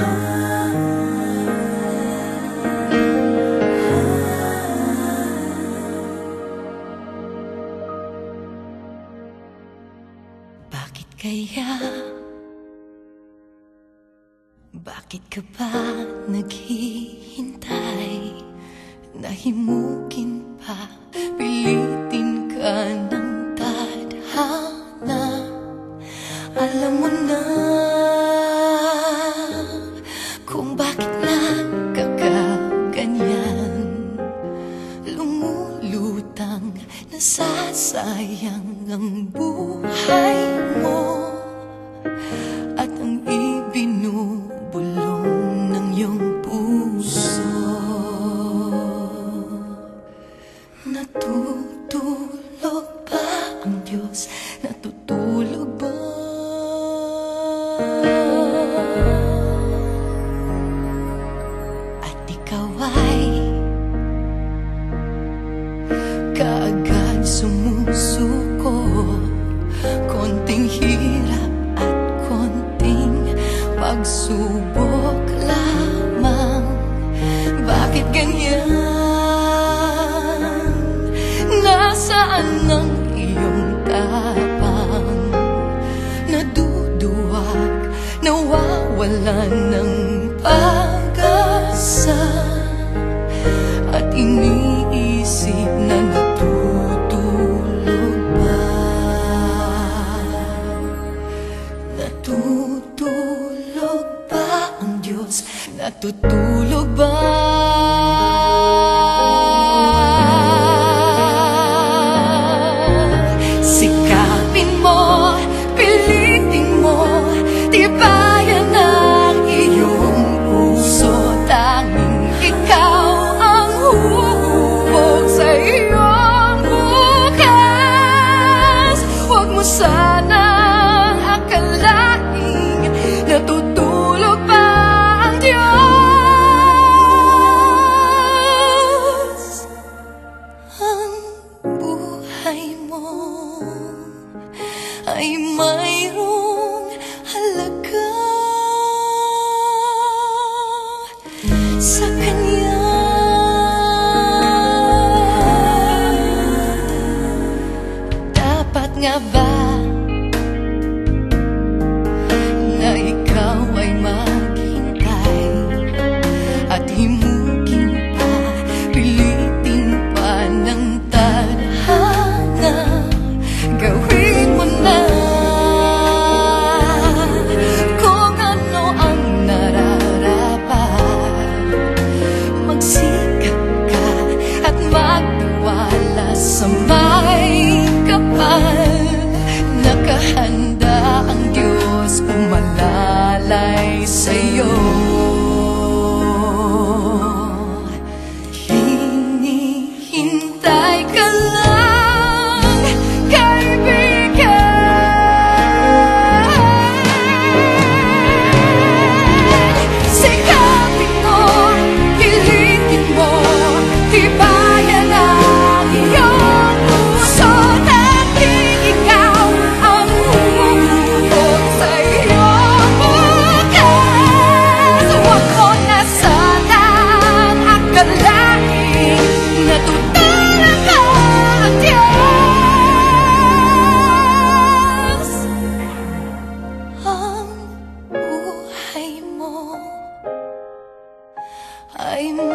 Bakit kaya? Bakit ka ba naghihintay? Nahimukin pa, pilitin ka ng tadhana Alam mo na nasasayang ang buhay mo At ang ibinubulong ng iyong puso Natutulog ba ang Diyos? Pagsubok lamang Bakit ganyan? Nasaan ang iyong tapang? Naduduwag, nawawalan ng pag-asa At iniisip na natutulog ba Natutulog Diyos? Natutulog ba? Sikapin mo, pilitin mo Tibayan ang iyong puso Tanging ikaw ang huhubog sa iyong bukas Huwag mo sanang anh mãi ru Ang buhay mo ay